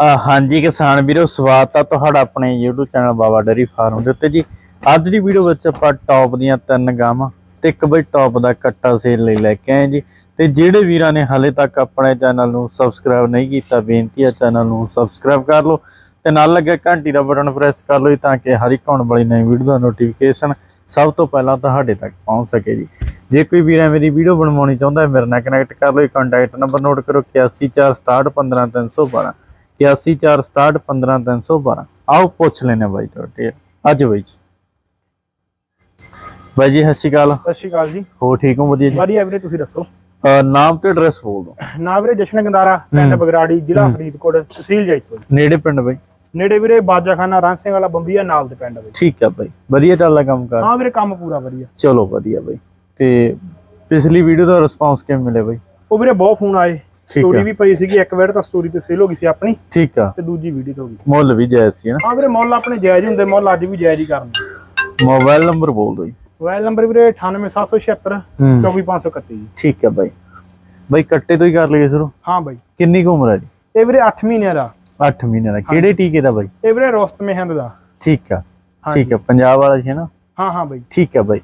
ਹਾਂਜੀ ਕਿਸਾਨ ਵੀਰੋ, ਸਵਾਗਤ ਆ ਤੁਹਾਡਾ ਆਪਣੇ YouTube channel Baba dairy farm ਦੇ ਉੱਤੇ ਜੀ। ਅੱਜ ਦੀ ਵੀਡੀਓ ਵਿੱਚ ਆਪਾਂ ਟੌਪ ਦੀਆਂ ਤਿੰਨ ਗਾਵਾਂ ਤੇ ਇੱਕ ਬਈ ਟੌਪ ਦਾ ਕੱਟਾ ਸੇਲ ਲਈ ਲੈ ਕੇ ਆਏ ਜੀ। ਤੇ ਜਿਹੜੇ ਵੀਰਾਂ ਨੇ ਹਾਲੇ ਤੱਕ ਆਪਣੇ ਚੈਨਲ ਨੂੰ ਸਬਸਕ੍ਰਾਈਬ ਨਹੀਂ ਕੀਤਾ, ਬੇਨਤੀ ਹੈ ਚੈਨਲ ਨੂੰ ਸਬਸਕ੍ਰਾਈਬ ਕਰ ਲਓ ਤੇ ਨਾਲ ਲੱਗੇ ਘੰਟੀ ਦਾ ਬਟਨ ਪ੍ਰੈਸ ਕਰ ਲਓ ਜੀ ਤਾਂ ਕਿ ਹਰ ਇੱਕ ਆਉਣ ਵਾਲੀ ਨਵੀਂ ਵੀਡੀਓ ਦਾ ਨੋਟੀਫਿਕੇਸ਼ਨ ਸਭ ਤੋਂ ਪਹਿਲਾਂ ਤੁਹਾਡੇ ਤੱਕ ਪਹੁੰਚ ਸਕੇ ਜੀ। ਜੇ ਕੋਈ ਵੀਰ ਐਵੇਂ ਦੀ ਵੀਡੀਓ ਬਣਵਾਉਣੀ ਚਾਹੁੰਦਾ ਹੈ, ਮੇਰੇ ਨਾਲ ਕਨੈਕਟ ਕਰ ਲਓ ਕੰਟੈਕਟ ਨੰਬਰ ਨੋਟ ਕਰੋ 8146615312 8146615312 ਆਓ ਪੁੱਛ ਲੈਨੇ ਬਾਈ ਤੁਹਾਡੇ। ਅੱਜ ਬਾਈ ਜੀ। ਬਾਈ ਜੀ ਸਤਿ ਸ਼੍ਰੀ ਅਕਾਲ। ਸਤਿ ਸ਼੍ਰੀ ਅਕਾਲ ਜੀ। ਹੋ ਠੀਕ ਹੋ? ਵਧੀਆ ਜੀ। ਵਧੀਆ ਵੀਰੇ ਤੁਸੀਂ ਦੱਸੋ? ਨਾਮ ਤੇ ਐਡਰੈਸ ਬੋਲ ਦਿਓ। ਨਾ ਵੀਰੇ ਜਸ਼ਨ ਗੰਦਾਰਾ ਪਿੰਡ ਬਗਰਾੜੀ ਜ਼ਿਲ੍ਹਾ ਫਰੀਦਕੋਟ ਤਹਿਸੀਲ ਜੈਤਪੁਰ। ਨੇੜੇ ਪਿੰਡ ਬਾਈ? ਨੇੜੇ ਵੀਰੇ ਬਾਜਾਖਾਨਾ ਰਾਂਹ ਸਿੰਘ ਵਾਲਾ ਬੰਬੀਆ ਨਾਲ ਦੇ ਪਿੰਡ ਵਿੱਚ ਠੀਕ ਆ ਬਾਈ। ਵਧੀਆ ਚੱਲਦਾ ਕੰਮ ਕਰ? ਹਾਂ ਵੀਰੇ ਕੰਮ ਪੂਰਾ ਵਧੀਆ। ਚਲੋ ਵਧੀਆ ਬਾਈ। ਤੇ ਪਿਛਲੀ ਵੀਡੀਓ ਦਾ ਰਿਸਪਾਂਸ ਕਿਵੇਂ ਮਿਲਿਆ ਬਾਈ? ਉਹ ਵੀਰੇ ਬਹੁਤ ਫੋਨ ਆਏ। ਸਟੋਰੀ। ਵੀ ਪਈ ਸੀਗੀ ਇੱਕ ਵਾਰ ਤਾਂ ਸਟੋਰੀ ਤੇ ਸੇਲ ਹੋ ਗਈ ਸੀ ਆਪਣੀ ਠੀਕ ਆ। ਤੇ ਦੂਜੀ ਵੀਡੀਓ ਤੇ ਹੋ ਗਈ। ਸੀ। ਮੁੱਲ ਵੀ ਜਾਇਜ਼ ਸੀ ਨਾ। ਹਾਂ ਵੀਰੇ ਮੁੱਲ ਆਪਣੇ ਜਾਇਜ਼ ਹੁੰਦੇ ਮੁੱਲ ਅੱਜ ਵੀ ਜਾਇਜ਼ ਹੀ ਕਰਨੇ ਮੋਬਾਈਲ ਨੰਬਰ ਬੋਲ ਦਿਓ ਜੀ। ਮੋਬਾਈਲ ਨੰਬਰ ਵੀਰੇ 98776 ਹੂੰ। 24531 ਜੀ। ਠੀਕ ਆ ਬਾਈ। ਬਾਈ ਕੱਟੇ ਤੋਂ ਹੀ ਕਰ ਲਈਏ ਸ਼ੁਰੂ। ਹਾਂ ਬਾਈ। ਕਿੰਨੀ ਕੁ ਉਮਰ ਹੈ ਜੀ? ਇਹ ਵੀਰੇ 8 ਮਹੀਨਿਆਂ ਦਾ। 8 ਮਹੀਨੇ ਦਾ। ਕਿਹੜੇ ਟੀਕੇ ਦਾ ਬਾਈ? ਇਹ ਵੀਰੇ ਰੋਸਤਮੇ ਹੰਦ ਦਾ। ਠੀਕ ਆ। ਠੀਕ ਆ। ਪੰਜਾਬ ਵਾਲਾ ਸੀ ਨਾ? ਹਾਂ ਹਾਂ ਬਾਈ। ਠੀਕ ਆ ਬਾਈ।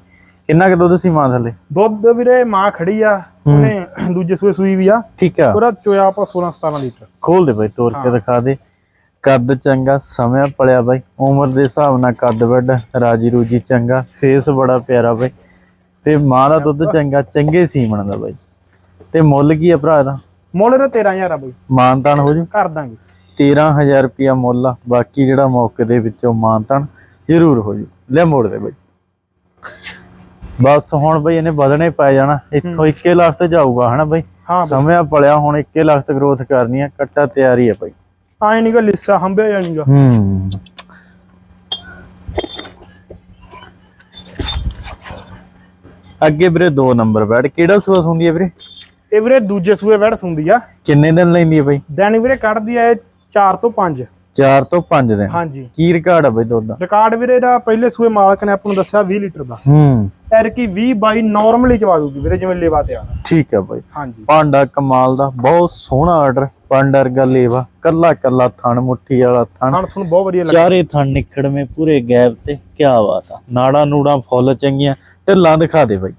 ਕਿੰਨਾ ਕੁ ਦੁੱਧ ਸੀ ਮਾਂ ਥੱਲੇ? ਦੁੱਧ ਵੀਰੇ ਮਾਂ ਖੜੀ ਆ। ਉਹਨੇ ਦੂਜੇ ਸੂਏ ਸੂਈ ਵੀ ਆ। ਠੀਕ ਆ। ਉਹਦਾ ਚੋਇਆ ਆਪਾਂ 16 17 ਲੀਟਰ। ਖੋਲ ਦੇ ਬਾਈ ਤੋੜ ਕੇ ਦਿਖਾ ਦੇ। ਕੱਦ ਚੰਗਾ ਸਮਿਆ ਪਲਿਆ ਬਾਈ। ਉਮਰ ਦੇ ਹਿਸਾਬ ਨਾਲ ਕੱਦ ਵੱਡ ਰਾਜੀ ਰੂਜੀ ਚੰਗਾ ਫੇਸ ਬੜਾ ਪਿਆਰਾ ਬਾਈ। ਤੇ ਮਾਂ ਦਾ ਦੁੱਧ ਚੰਗਾ ਚੰਗੇ ਸੀਮਣ ਦਾ ਬਾਈ। ਤੇ ਮੁੱਲ ਕੀ ਆ ਭਰਾ ਦਾ ਮੁੱਲ ਦਾ 13000 ਆ ਬਾਈ। ਮਾਨਤਾਨ ਹੋ ਜੂ? ਕਰ ਦਾਂਗੇ। 13000 ਰੁਪਿਆ ਮੁੱਲ ਆ। ਬਾਕੀ ਜਿਹੜਾ ਮੌਕੇ ਦੇ ਵਿੱਚੋਂ ਮਾਨਤਾਨ ਜ਼ਰੂਰ ਹੋ ਜੂ। ਲੈ ਮੋੜ ਦੇ ਬਾਈ। ਬਸ ਹੁਣ ਬਈ ਇਹਨੇ ਵਧਣੇ ਪੈ ਜਾਣਾ ਇੱਥੋਂ 21 ਲੱਖ ਤੇ ਜਾਊਗਾ ਹਨਾ ਬਈ? ਸਮਿਆ ਪਲਿਆ ਹੁਣ 21 ਲੱਖ ਤੇ ਗਰੋਥ ਕਰਨੀ ਆ ਕੱਟਾ ਤਿਆਰੀ ਆ ਬਈ। ਆਏ ਨਹੀਂਗਾ ਲਿੱਸਾ ਹੰਬਿਆ ਜਾਣੀਗਾ ਹੂੰ। ਅੱਗੇ ਵੀਰੇ ਦੋ ਨੰਬਰ ਬੈਠ ਕਿਹੜਾ ਸੂਸ ਹੁੰਦੀ ਹੈ ਵੀਰੇ? ਇਹ ਵੀਰੇ ਦੂਜੇ ਸੂਏ ਵੜ ਸੁੰਦੀ ਆ। ਕਿੰਨੇ ਦਿਨ ਲੈਂਦੀ ਹੈ ਬਈ? ਦਿਨ ਵੀਰੇ ਕੱਢਦੀ ਆ ਇਹ 4 ਤੋਂ 5 4 ਤੋਂ 5 ਦਿਨ। ਹਾਂਜੀ। ਕੀ ਰਿਕਾਰਡ ਆ ਬਈ ਦੁੱਧ ਦਾ? ਰਿਕਾਰਡ ਵੀਰੇ ਦਾ ਪਹਿਲੇ ਸੂਏ ਮਾਲਕ ਨੇ ਆਪਾਂ ਨੂੰ ਦੱਸਿਆ 20 ਲੀਟਰ ਦਾ। ਹੂੰ। ਐਰ ਕੀ 20 ਬਾਈ ਨਾਰਮਲੀ ਚਵਾ ਦੂਗੀ ਵੀਰੇ ਜਿਵੇਂ ਲੇਵਾ ਤੇ ਆ। ਠੀਕ ਆ ਬਈ। ਹਾਂਜੀ। ਭਾਂਡਾ ਕਮਾਲ ਦਾ ਬਹੁਤ ਸੋਹਣਾ ਆਰਡਰ ਭਾਂਡਾ ਵਰਗਾ ਲੇਵਾ ਕੱਲਾ ਕੱਲਾ ਥਣ ਮੁੱਠੀ ਵਾਲਾ ਥਣ। ਖਾਣ ਤੁਹਾਨੂੰ ਬਹੁਤ ਵਧੀਆ ਲੱਗਾ ਚਾਰੇ ਥਣ ਨਿਕੜਵੇਂ ਪੂਰੇ ਗੈਪ ਤੇ ਕੀ ਬਾਤ ਆ। ਨਾੜਾ ਨੂੜਾ ਫੁੱਲ ਚੰਗੀਆਂ ਢਿੱਲਾਂ ਦਿਖਾ ਦੇ ਬਈ।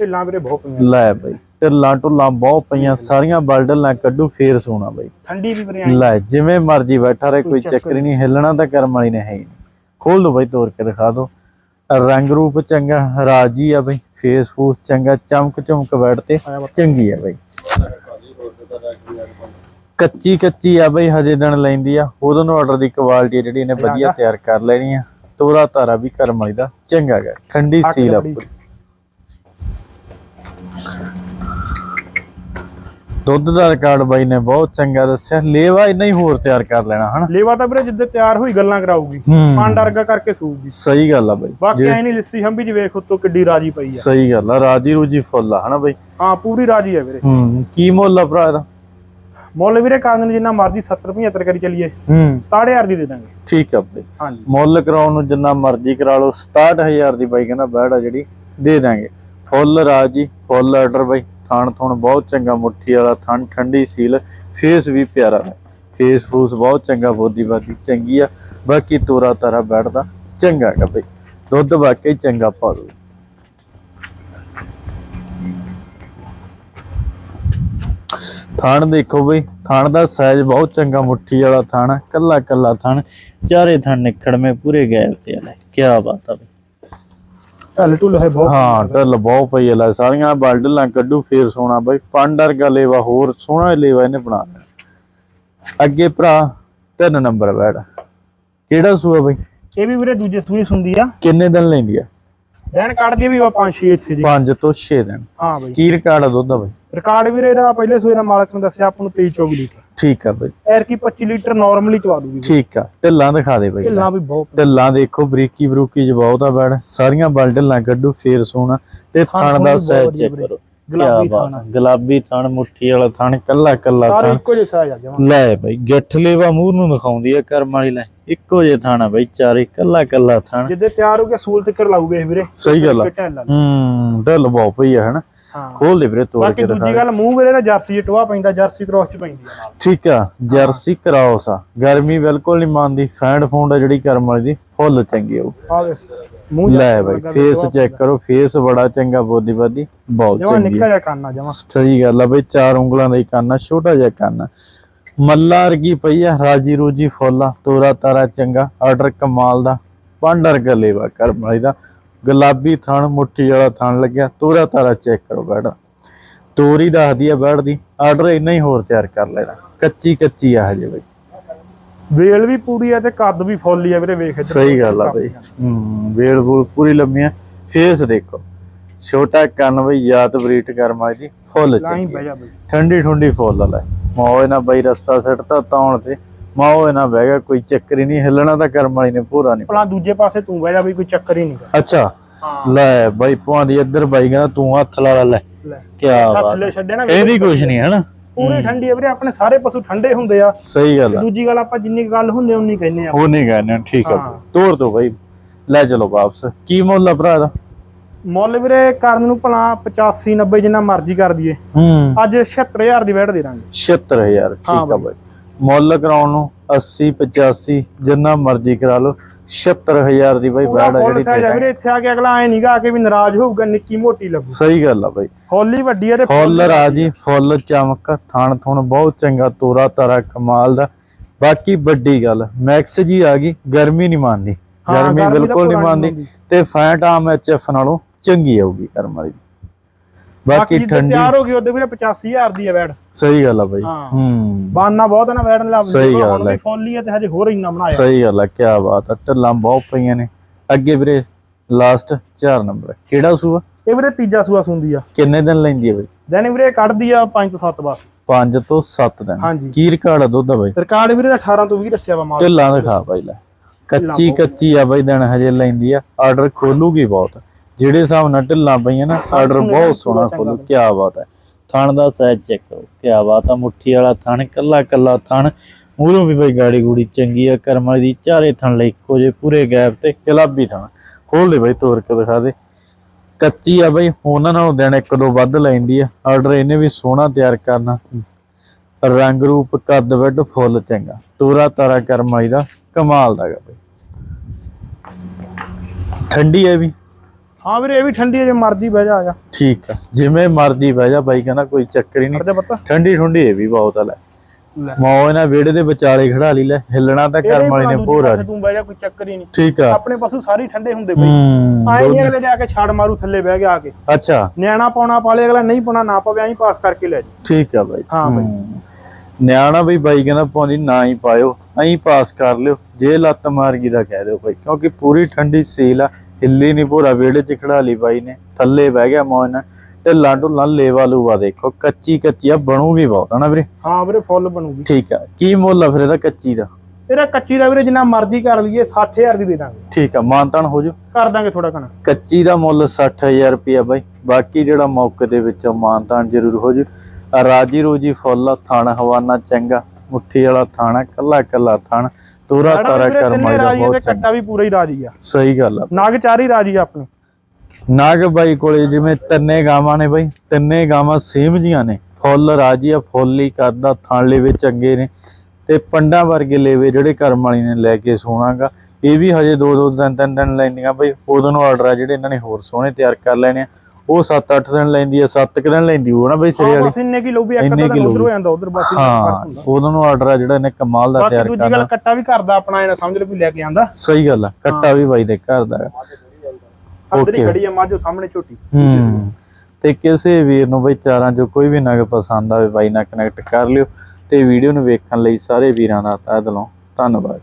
ਢਿੱਲਾਂ ਵੀਰੇ ਬਹੁਤ ਪਈਆਂ। ਲੈ ਬਈ ਢਿੱਲਾਂ ਢੁੱਲਾਂ ਬਹੁਤ ਪਈਆਂ ਸਾਰੀਆਂ ਬਲਡਲਾਂ ਕੱਢੂ ਫੇਰ ਸੋਣਾ ਬਈ। ਠੰਡੀ ਵੀ ਵੀਰੇ ਲੈ ਜਿਵੇਂ ਮਰਜ਼ੀ ਬੈਠਾ ਰਹੇ ਕੋਈ ਚੱਕਰ ਹੀ ਨਹੀਂ। ਹਿੱਲਣਾ ਤਾਂ ਕਰਮ ਵਾਲੀ ਨੇ ਹੈ ਹੀ ਨਹੀਂ। ਖੋਲ ਦੋ ਬਈ ਤੋੜ ਕੇ ਦਿਖਾ ਦੋ। ਰੰਗ ਰੂਪ ਚੰਗਾ ਰਾਜੀ ਆ ਬਈ। ਫੇਸ ਫੂਸ ਚੰਗਾ ਚਮਕ ਚਮਕ ਆਇਆ ਵਾ। ਚੰਗੀ ਆ ਬਈ। ਕੱਚੀ ਕੱਚੀ ਆ ਬਈ ਹਜੇ ਦਿਨ ਲੈਂਦੀ ਆ। ਉਦੋਂ ਨੂੰ ਆਰਡਰ ਦੀ ਕੁਆਲਿਟੀ ਜਿਹੜੀ ਇਹਨੇ ਵਧੀਆ ਤਿਆਰ ਕਰ ਲੈਣੀ ਆ। ਤੋਰਾ ਤਾਰਾ ਵੀ ਕਰਮ ਵਾਲੀ ਦਾ। ਚੰਗਾ ਗਾ। ਠੰਡੀ ਸੀਲ ਆ ਬੜੀ। ਪੂਰੀ। ਦੁੱਧ ਦਾ ਰਿਕਾਰਡ ਬਾਈ ਨੇ ਬਹੁਤ ਚੰਗਾ ਦੱਸਿਆ। ਲੇਵਾ ਇੰਨਾ ਹੀ ਹੋਰ ਤਿਆਰ ਕਰ ਲੈਣਾ ਹਨਾ? ਲੇਵਾ ਤਾਂ ਵੀਰੇ ਜਿੱਦੇ ਤਿਆਰ ਹੋਈ ਗੱਲਾਂ ਕਰਾਊਗੀ। ਪਾਂਡਾ ਵਰਗਾ ਕਰਕੇ ਸੂਗੀ ਸਹੀ ਗੱਲ ਆ ਬਾਈ। ਬਾਕੀ ਐ ਨਹੀਂ ਲਿੱਸੀ ਹੰਬੀ ਜੀ ਵੇਖ ਉੱਤੋਂ ਕਿੱਡੀ ਰਾਜੀ ਪਈ ਆ। ਸਹੀ ਗੱਲ ਆ ਰਾਜੀ ਰੂਜੀ ਫੁੱਲ ਆ ਹਨਾ ਬਾਈ? ਹਾਂ ਪੂਰੀ ਰਾਜੀ ਆ ਵੀਰੇ। ਹੂੰ ਕੀ ਮੁੱਲ ਆ ਭਰਾ ਇਹਦਾ? ਮੁੱਲ ਵੀਰੇ ਕਾਗਨ ਜਿੰਨਾ ਮਰਜ਼ੀ 70 75 ਕਰੀ ਚੱਲੀਏ। ਹੂੰ। 67000 ਦੀ ਦੇ ਦਾਂਗੇ। ਠੀਕ ਆ ਬਾਈ। ਹਾਂਜੀ। ਮੁੱਲ ਕਰਾਉਣ ਨੂੰ ਜਿੰਨਾ ਮਰਜ਼ੀ ਕਰਾ ਲਓ 67000 ਦੀ ਬਾਈ ਕਹਿੰਦਾ ਬੈੜ ਆ ਜਿਹੜੀ ਦੇ ਦਾਂਗੇ। ਫੁੱਲ ਰਾਜੀ ਫੁੱਲ ਆਰਡਰ ਬਾਈ। ਥਣ ਥਣ ਬਹੁਤ ਚੰਗਾ ਮੁੱਠੀ ਵਾਲਾ ਥਣ ਠੰਡੀ ਸੀਲ ਫੇਸ ਵੀ ਪਿਆਰਾ ਹੈ। ਫੇਸ ਫੂਸ ਬਹੁਤ ਚੰਗਾ ਬੋਦੀ ਬਾਦੀ ਚੰਗੀ ਆ। ਬਾਕੀ ਤੋਰਾ ਤਾਰਾ ਬੈਠਦਾ ਚੰਗਾ ਗਾ ਬਈ। ਦੁੱਧ ਵਾਕਈ ਚੰਗਾ ਪਾ ਦੋ। ਥਣ ਦੇਖੋ ਬਈ ਥਣ ਦਾ ਸਾਈਜ਼ ਬਹੁਤ ਚੰਗਾ ਮੁੱਠੀ ਵਾਲਾ ਥਣ ਆ, ਕੱਲਾ ਕੱਲਾ ਥਣ। ਚਾਰੇ ਥਣ ਨਿਕੜਵੇਂ ਪੂਰੇ ਗੈਪ ਤੇ ਆ ਲੈ ਕੀ ਬਾਤ ਆ ਬਈ। ਢਲ ਢੁੱਲ ਹੈ ਬਹੁਤ। ਹਾਂ ਢੱਲ ਬਹੁਤ ਪਈ ਲੈ ਸਾਰੀਆਂ ਬਲਡਲਾਂ ਕੱਢੂ ਫੇਰ ਸੋਣਾ ਬਈ। ਪਾਂਡਰ ਗਾ ਲੇਵਾ ਹੋਰ ਸੋਹਣਾ ਲੇਵਾ ਇਹਨੇ ਬਣਾ ਲਿਆ। ਅੱਗੇ ਭਰਾ ਤਿੰਨ ਨੰਬਰ ਬੈੜ ਕਿਹੜਾ ਸੂਆ ਬਈ? ਇਹ ਵੀ ਵੀਰੇ ਦੂਜੇ ਸੂਈ ਸੁੰਦੀ ਆ। ਕਿੰਨੇ ਦਿਨ ਲੈਂਦੀ ਆ? ਦਿਨ ਕੱਢਦੀ ਵੀ ਆ ਪੰਜ ਛੇ ਇੱਥੇ ਜੀ। 5 ਤੋਂ 6 ਦਿਨ। ਹਾਂ ਬਾਈ। ਕੀ ਰਿਕਾਰਡ ਆ ਦੁੱਧ ਦਾ ਬਈ? ਰਿਕਾਰਡ ਵੀਰੇ ਦਾ ਪਹਿਲੇ ਸੂਏ ਦਾ ਮਾਲਕ ਨੇ ਦੱਸਿਆ ਆਪਾਂ ਨੂੰ 23 24 ਲੀਟਰ। ਠੀਕ ਆ ਬਈ। ਐਰ ਕੀ 25 ਲੀਟਰ ਨਾਰਮਲੀ ਚਵਾ ਦੂਗੀ ਠੀਕ ਆ। ਢਿੱਲਾਂ ਦਿਖਾ ਦੇ ਬਈ। ਢਿੱਲਾਂ ਵੀ ਬਹੁਤ ਢਿੱਲਾਂ ਦੇਖੋ ਬਰੀਕੀ ਬਰੂਕੀ ਚ ਬਹੁਤ ਆ ਬੈੜ ਸਾਰੀਆਂ ਬਲ ਢਿੱਲਾਂ ਕੱਢੂ ਫੇਰ ਸੋਣਾ ਤੇ ਥਣ ਦਾ ਸਾਈਜ਼ ਚੈੱਕ ਕਰੋ। ਗੁਲਾਬੀ ਥਣ ਆ। ਗੁਲਾਬੀ ਥਣ ਮੁੱਠੀ ਵਾਲਾ ਥਣ ਕੱਲਾ ਕੱਲਾ ਸਾਰੇ ਥਣ। ਇੱਕੋ ਜਿਹੇ ਸਾਈਜ਼ ਆ ਜਮਾ। ਲੈ ਬਈ ਗਿੱਠ ਲੇਵਾ ਮੂੰਹ ਨੂੰ ਦਿਖਾਉਂਦੀ ਆ ਕਰਮ ਵਾਲੀ ਲੈ। ਇੱਕੋ ਜੇ ਥਾਣਾ ਬਈ ਚਾਰੇ ਕੱਲਾ ਕੱਲਾ ਥਣ। ਜਿੱਦੇ ਤਿਆਰ ਹੋ ਗਿਆ ਸੂਲ ਤਿੱਕਰ ਲਾਊਗੇ ਇਹ ਵੀਰੇ। ਸਹੀ ਗੱਲ ਆ। ਹੂੰ ਢਿੱਲ ਬਹੁਤ ਪਈ ਆ ਹਨਾ। ਹਾਂ। ਖੋਲ ਦੇ ਵੀਰੇ ਤੋੜ ਬਾਕੀ ਕੇ ਦੂਜੀ ਗੱਲ ਮੂੰਹ ਵੀਰੇ ਦਾ ਜਰਸੀ ਚ ਟੋਆ ਪੈਂਦਾ ਜਰਸੀ ਕ੍ਰੋਸ ਚ ਪੈਂਦੀ ਆ ਨਾਲ। ਠੀਕ ਆ ਜਰਸੀ ਕਰਾਉਸ ਆ। ਗਰਮੀ ਬਿਲਕੁਲ ਨਹੀਂ ਮੰਨਦੀ ਫੈਂਡ ਫੂੰਡ ਆ ਜਿਹੜੀ ਕਰਮ ਵਾਲੀ ਦੀ ਫੁੱਲ ਚੰਗੀ ਆਊ ਆ ਦੇ ਮੂੰਹ ਲੈ ਬਾਈ ਫੇਸ ਚੈੱਕ ਕਰੋ ਫੇਸ ਬੜਾ ਚੰਗਾ ਬੋਦੀ ਬਾਦੀ ਬਹੁਤ ਜਮਾ ਚੰਗੀ ਨਿੱਕਾ ਜਿਹਾ ਕੰਨ ਆ ਜਮਾ। ਸਹੀ ਗੱਲ ਆ ਬਈ ਚਾਰ ਉਂਗਲਾਂ ਦਾ ਹੀ ਕੰਨ ਆ ਛੋਟਾ ਜਿਹਾ ਕੰਨ ਆ। ਮੱਲਾ ਵਰਗੀ ਪਈ ਆ ਰਾਜੀ ਰੂਜੀ ਫੁੱਲ ਆ ਤੋਰਾ ਤਾਰਾ ਚੰਗਾ ਆਰਡਰ ਕਮਾਲ ਦਾ ਪਾਂਡਰ ਗਲੇਵਾ ਕਰਮ ਵਾਲੀ ਦਾ। ਗੁਲਾਬੀ ਥਣ ਮੁੱਠੀ ਵਾਲਾ ਥਣ ਲੱਗਿਆ। ਤੋਰਾ ਤਾਰਾ ਚੈੱਕ ਕਰੋ ਬੈਠ ਤੋਰੀ ਦੱਸਦੀ ਆ ਬੈਠ ਦੀ। ਆਰਡਰ ਇੰਨਾ ਹੀ ਹੋਰ ਤਿਆਰ ਕਰ ਲੈਣਾ। ਕੱਚੀ ਕੱਚੀ ਆ ਹਜੇ ਬਈ। ਵੇਲ ਵੀ ਪੂਰੀ ਆ ਤੇ ਕੱਦ ਵੀ ਫੁੱਲ ਆ ਵੀਰੇ ਵੇਖ। ਸਹੀ ਗੱਲ ਆ ਬਈ। ਹੂੰ ਵੇਲ ਬੂਲ ਪੂਰੀ ਲੰਮੀ ਆ। ਫੇਸ ਦੇਖੋ। ਛੋਟਾ ਕੰਨ ਬਈ ਯਾਦ ਬਰੀਟ ਕਰਮਾ ਦੀ ਫੁੱਲ ਚ ਜਾ ਠੰਡੀ ਠੰਡੀ ਫੁੱਲ ਲੈ। ਮੋਏ ਨਾ ਬਈ ਰੱਸਾ ਸਿੱਟਤਾ ਤੌਣ ਤੇ। ਮਾਓ ਨਾ ਬਹਿ ਗਿਆ ਕੋਈ ਚੱਕਰ ਹੀ ਨਹੀਂ ਹਿੱਲਣਾ ਤਾਂ ਕਰਮ ਵਾਲੀ ਨੇ ਪੂਰਾ ਨਹੀਂ ਭਲਾ ਦੂਜੇ ਪਾਸੇ ਤੂੰ ਬਹਿ ਜਾ ਬਈ ਕੋਈ ਚੱਕਰ ਹੀ ਨਹੀਂ ਅੱਛਾ ਹਾਂ। ਲੈ ਬਾਈ ਪੁਆਂ ਦੀ ਇੱਧਰ ਬਾਈ ਕਹਿੰਦਾ ਤੂੰ ਹੱਥ ਲਾ ਲਾ ਕੀ ਬਾਤ। ਇਹਦੀ ਕੁਛ ਨਹੀਂ ਹੈ ਨਾ ਪੂਰੀ ਠੰਡੀ ਆ ਵੀਰੇ ਆਪਣੇ ਸਾਰੇ ਪਸ਼ੂ ਠੰਡੇ ਹੁੰਦੇ ਆ। ਸਹੀ ਗੱਲ ਆ। ਦੂਜੀ ਗੱਲ ਆਪਾਂ ਜਿੰਨੀ ਗੱਲ ਹੁੰਦੇ ਉਨੀ ਕਹਿੰਦੇ ਆ। ਉਹ ਨਹੀਂ ਕਹਿੰਦੇ ਠੀਕ ਆ। ਹਾਂ। ਤੋਰ ਦੋ ਬਾਈ। ਲੈ ਚਲੋ ਵਾਪਸ। ਕੀ ਮੁੱਲ ਆ ਭਰਾ ਦਾ ਮੁੱਲ ਵੀਰੇ ਕਰਨ ਨੂੰ ਭਲਾ 85 90 ਜਿੰਨਾ ਮਰਜ਼ੀ ਕਰ ਦਈਏ। ਹੂੰ। ਅੱਜ 76000 ਦੀ ਵੈਟ ਦੇ ਦਾਂਗੇ। 76000 ਹਾਂ ਠੀਕ ਆ ਬਾਈ। ਮੁੱਲ ਕਰਾਉਣ ਨੂੰ 80 85 ਜਿੰਨਾ ਮਰਜ਼ੀ ਕਰਾ ਲਓ। 76000 ਦੀ ਬਾਈ ਆ ਫੁੱਲ ਜਿਹੜੀ ਦੇ ਵੀਰੇ ਇੱਥੇ ਆ ਕੇ ਅਗਲਾ ਐ ਨਹੀਂਗਾ ਆ ਕੇ ਵੀ ਨਾਰਾਜ਼ ਹੋਊਗਾ ਨਿੱਕੀ ਮੋਟੀ ਲੱਗੂ। ਸਹੀ ਗੱਲ ਆ ਬਾਈ। ਹੌਲੀ ਵੱਡੀ ਆ ਤੇ ਫੁੱਲ ਰਾਜੀ ਫੁੱਲ ਚਮਕ ਥਣ ਥੁਣ ਬਹੁਤ ਚੰਗਾ ਤੋਰਾ ਤਾਰਾ ਕਮਾਲ ਦਾ। ਬਾਕੀ ਵੱਡੀ ਗੱਲ ਮੈਕਸ ਜੀ ਆ ਗਈ ਗਰਮੀ ਨਹੀਂ ਮੰਨਦੀ। ਗਰਮੀ ਤਾਂ ਬਿਲਕੁਲ ਨਹੀਂ ਮੰਨਦੀ। ਤੇ ਫੈਂਟ ਆਮ ਐਚਐਫ ਨਾਲੋਂ ਚੰਗੀ ਆਊਗੀ ਕਰਮ ਵਾਲੀ। ਬਾਕੀ ਠੰਡੀ ਤਿਆਰ ਹੋ ਗਈ ਉਹਦੇ ਵੀਰੇ 85000 ਦੀ ਆ ਵੈਟ ਸਹੀ ਗੱਲ ਆ ਬਾਈ। ਹਾਂ। ਹੂੰ। ਬਾਨਾ ਬਹੁਤ ਆ ਨਾ ਵੈਟ ਲਾ ਸਹੀ ਗੱਲ ਹੈ। ਫੁੱਲ ਹੀ ਆ ਤੇ ਹਜੇ ਹੋਰ ਇੰਨਾ ਬਣਾਇਆ। ਸਹੀ ਗੱਲ ਆ ਕੀ ਬਾਤ ਆ। ਢੱਲਾਂ ਬਹੁਤ ਪਈਆਂ ਨੇ। ਅੱਗੇ ਵੀਰੇ ਲਾਸਟ 4 ਨੰਬਰ ਕਿਹੜਾ ਸੂਆ? ਇਹ ਵੀਰੇ ਤੀਜਾ ਸੂਆ ਸੁੰਦੀ ਆ। ਕਿੰਨੇ ਦਿਨ ਲੈਂਦੀ ਹੈ ਬਾਈ? ਦੈਨਿਕ ਵੀਰੇ ਕੱਢਦੀ ਆ 5 ਤੋਂ 7 ਬਸ 5 ਤੋਂ 7 ਦਿਨ। ਹਾਂਜੀ। ਕੀ ਰਿਕਾਰਡ ਆ ਦੁੱਧ ਦਾ ਬਾਈ? ਰਿਕਾਰਡ ਵੀਰੇ ਦਾ 18 ਤੋਂ 20 ਦੱਸਿਆ ਵਾ ਮਾਲ। ਢਿੱਲਾਂ ਦਿਖਾ ਬਾਈ ਲੈ। ਕੱਚੀ ਕੱਚੀ ਆ ਬਾਈ ਦਿਨ ਹਜੇ ਲੈਂਦੀ ਆ। ਆਰਡਰ ਖੋਲੂਗੀ ਬਹੁਤ। ਜਿਹੜੇ ਹਿਸਾਬ ਨਾਲ ਢਿੱਲਾਂ ਪਈਆਂ ਨਾ ਆਰਡਰ ਬਹੁਤ ਸੋਹਣਾ ਖੋਲੂ। ਕੀ ਬਾਤ ਹੈ। ਥਣ ਦਾ ਸਾਈਜ਼ ਚੈੱਕ ਕਰੋ ਕੀ ਬਾਤ ਆ ਮੁੱਠੀ ਵਾਲਾ ਥਣ ਕੱਲਾ ਕੱਲਾ ਥਣ। ਮੂਹਰੋਂ ਵੀ ਬਾਈ ਗਾੜੀ ਗੂੜੀ ਚੰਗੀ ਆ ਕਰਮ ਦੀ ਚਾਰੇ ਥਣ ਲਈ ਇੱਕੋ ਜੇ ਪੂਰੇ ਗੈਪ ਤੇ ਗੁਲਾਬੀ ਥਣ। ਖੋਲ ਦੇ ਬਾਈ ਤੋੜ ਕੇ ਦਿਖਾ ਦੇ। ਕੱਚੀ ਆ ਬਾਈ ਉਹਨਾਂ ਨਾਲੋਂ ਦਿਨ ਇੱਕ ਦੋ ਵੱਧ ਲੈਂਦੀ ਆ। ਆਰਡਰ ਇਹਨੇ ਵੀ ਸੋਹਣਾ ਤਿਆਰ ਕਰਨਾ। ਰੰਗ ਰੂਪ ਕੱਦ ਵੱਡ ਫੁੱਲ ਚੰਗਾ। ਤੋਰਾ ਤਾਰਾ ਕਰਮ ਵਾਲੀ ਦਾ ਕਮਾਲ ਦਾ ਗਾ ਬਾਈ। ਠੰਡੀ ਹੈ ਵੀ। ਹਾਂ ਵੀਰੇ ਇਹ ਵੀ ਠੰਡੀ ਜੇ ਮਰਜ਼ੀ ਬਹਿ ਜਾ ਆ ਜਾ। ਠੀਕ ਆ। ਜਿਵੇਂ ਮਰਦੀ ਬਹਿ ਜਾ ਬਾਈ ਕਹਿੰਦਾ ਕੋਈ ਚੱਕਰ ਹੀ ਨਹੀਂ। ਠੰਡੀ ਠੰਡੀ ਇਹ ਵੀ ਬਹੁਤ ਆ ਲੈ। ਮੌਜ ਨਾਲ ਵਿਹੜੇ ਦੇ ਵਿਚਾਲੇ ਖੜਾ ਲਈ ਲੈ। ਹਿੱਲਣਾ ਤਾਂ ਕਰਮ ਵਾਲੀ ਨੇ ਪਾਸੇ ਤੂੰ ਬਹਿ ਜਾ ਕੋਈ ਚੱਕਰ ਹੀ ਨਹੀਂ। ਠੀਕ ਆ। ਆਪਣੇ ਪਸ਼ੂ ਸਾਰੇ ਹੀ ਠੰਡੇ ਹੁੰਦੇ ਬਈ। ਹੂੰ ਆਏ ਨਹੀਂ ਅਗਲੇ ਜਾ ਕੇ ਛਾੜ ਮਾਰੂ ਥੱਲੇ ਬਹਿ ਗਿਆ ਆ ਕੇ। ਅੱਛਾ। ਨਿਆਣਾ ਪਾਉਣਾ ਪਾਲੇ ਅਗਲਾ ਨਹੀਂ ਪਾਉਣਾ ਨਾ ਪਵੇ ਐਂ ਪਾਸ ਕਰਕੇ ਲੈ ਜੀ। ਠੀਕ ਆ ਬਾਈ। ਹਾਂ ਬਾਈ। ਹੂੰ। ਨਿਆਣਾ ਬਈ ਬਾਈ ਕਹਿੰਦਾ ਪਾਉਂਦੀ ਨਾ ਹੀ ਪਾਇਓ ਐਂ ਪਾਸ ਕਰ ਲਿਓ। ਜੇ ਲੱਤ ਮਾਰ ਗਈ ਦਾ ਕਹਿ ਦਿਓ ਬਾਈ ਕਿਉਂਕਿ ਪੂਰੀ ਠੰਡੀ ਸੀਲ ਆ। ਹਿੱਲੀ ਨਹੀਂ ਪੂਰਾ ਵਿਹੜੇ 'ਚ ਖੜਾ ਲਈ ਬਾਈ ਨੇ ਥੱਲੇ ਬਹਿ ਗਿਆ ਮੌਜ ਨਾਲ ਢਿੱਲਾਂ ਢੁੱਲਾਂ ਲੇਵਾ ਲੂਵਾ ਦੇਖੋ ਕੱਚੀ ਕੱਚੀ ਆ ਬਣੂਗੀ ਬਹੁਤ ਆ ਨਾ ਵੀਰੇ? ਹਾਂ ਵੀਰੇ ਫੁੱਲ ਬਣੂਗੀ। ਠੀਕ ਆ ਕੀ ਮੁੱਲ ਆ ਫਿਰ ਇਹਦਾ ਕੱਚੀ ਦਾ? ਇਹਦਾ ਕੱਚੀ ਦਾ ਵੀਰੇ ਜਿੰਨਾ ਮਰਜ਼ੀ ਕਰ ਲਈਏ 60000 ਦੀ ਦੇ ਦਾਂਗੇ। ਠੀਕ ਆ ਮਾਨਤਾਨ ਹੋ ਜੂ? ਕਰ ਦਾਂਗੇ ਥੋੜਾ ਕਣਾ ਕੱਚੀ ਦਾ ਮੁੱਲ 60000 ਰੁਪਇਆ ਬਾਈ ਬਾਕੀ ਜਿਹੜਾ ਮੌਕੇ ਦੇ ਵਿੱਚੋਂ ਮਾਨਤਾਨ ਜ਼ਰੂਰ ਹੋ ਜੂ। ਰਾਜੀ ਰੋਜੀ ਫੁੱਲ ਥਾਣਾ ਹਵਾਨਾ ਚੰਗਾ ਮੁੱਠੀ ਵਾਲਾ ਥਾਣਾ ਕੱਲਾ ਕੱਲਾ ਥਣ ਤੋਰਾ ਤਾਰਾ ਕਰਮਾਈ ਦਾ ਬਹੁਤ ਕੱਟਾ ਵੀ ਪੂਰਾ ਹੀ ਰਾਜੀ ਆ। ਸਹੀ ਗੱਲ ਆ। ਨਗ ਚਾਰੀ ਰਾਜੀ ਆ ਆਪਣੀ। ਨਾਗ ਬਾਈ ਕੋਲੇ ਜਿਵੇਂ ਤਿੰਨੇ ਗਾਵਾਂ ਨੇ ਬਾਈ ਤਿੰਨੇ ਗਾਵਾਂ ਸੇਮ ਜੀਆਂ ਨੇ। ਫੁੱਲ ਰਾਜੀ ਆ ਫੁੱਲ ਹੀ ਕਰਦਾ ਥਾਂਲੇ ਵਿੱਚ ਚੰਗੇ ਨੇ। ਤੇ ਪੰਡਾਂ ਵਰਗੇ ਲੇਵੇ ਜਿਹੜੇ ਕਰਮ ਵਾਲੀ ਨੇ ਲੈ ਕੇ ਸੋਣਾਗਾ। ਇਹ ਵੀ ਹਜੇ ਦੋ ਦੋ ਦਿਨ ਤਿੰਨ ਦਿਨ ਲੈਂਦੀਆਂ ਬਾਈ। ਉਦੋਂ ਨੂੰ ਆਰਡਰ ਆ ਜਿਹੜੇ ਇਹਨਾਂ ਨੇ ਹੋਰ ਸੋਹਣੇ ਤਿਆਰ ਕਰ ਲੈਣੇ ਆ। ਉਹ 7-8 ਦਿਨ ਲੈਂਦੀ ਆ 7 ਦਿਨ ਲੈਂਦੀ ਉਹ ਨਾ ਬਾਈ ਸਿਰੇ ਵਾਲੀ। ਬਸ ਇੰਨੇ ਕੀ ਲਊ ਵੀ ਇੱਕ ਤਾਂ ਕੀ। ਉਧਰ ਹੋ ਜਾਂਦਾ ਉਧਰ ਬਸ ਹਾਂ ਉਦੋਂ ਨੂੰ ਆਰਡਰ ਆ ਜਿਹੜਾ ਇਹਨੇ ਕਮਾਲ ਦਾ ਤਿਆਰ ਦੂਜੀ ਗੱਲ ਕੱਟਾ ਵੀ ਕਰਦਾ ਆਪਣਾ ਇਹਨਾਂ ਸਮਝ ਲਓ ਵੀ ਲੈ ਕੇ ਆਂਦਾ। ਸਹੀ ਗੱਲ ਆ ਕੱਟਾ ਵੀ ਬਾਈ ਦੇ ਘਰ ਦਾ। ਅੰਦਰ. ਖੜੀ ਆ ਮੱਝ ਸਾਹਮਣੇ ਝੋਟੀ ਤੇ ਕਿਸੇ ਵੀਰ ਨੂੰ ਬਈ ਚਾਰਾਂ ਚੋਂ ਕੋਈ ਵੀ ਨਗ ਪਸੰਦ ਆਵੇ ਬਾਈ ਨਾਲ ਕਨੈਕਟ ਕਰ ਲਿਓ ਤੇ ਵੀਡੀਓ ਨੂੰ ਵੇਖਣ ਲਈ ਸਾਰੇ ਵੀਰਾਂ ਦਾ ਤਹਿ ਦਿਲੋਂ ਧੰਨਵਾਦ।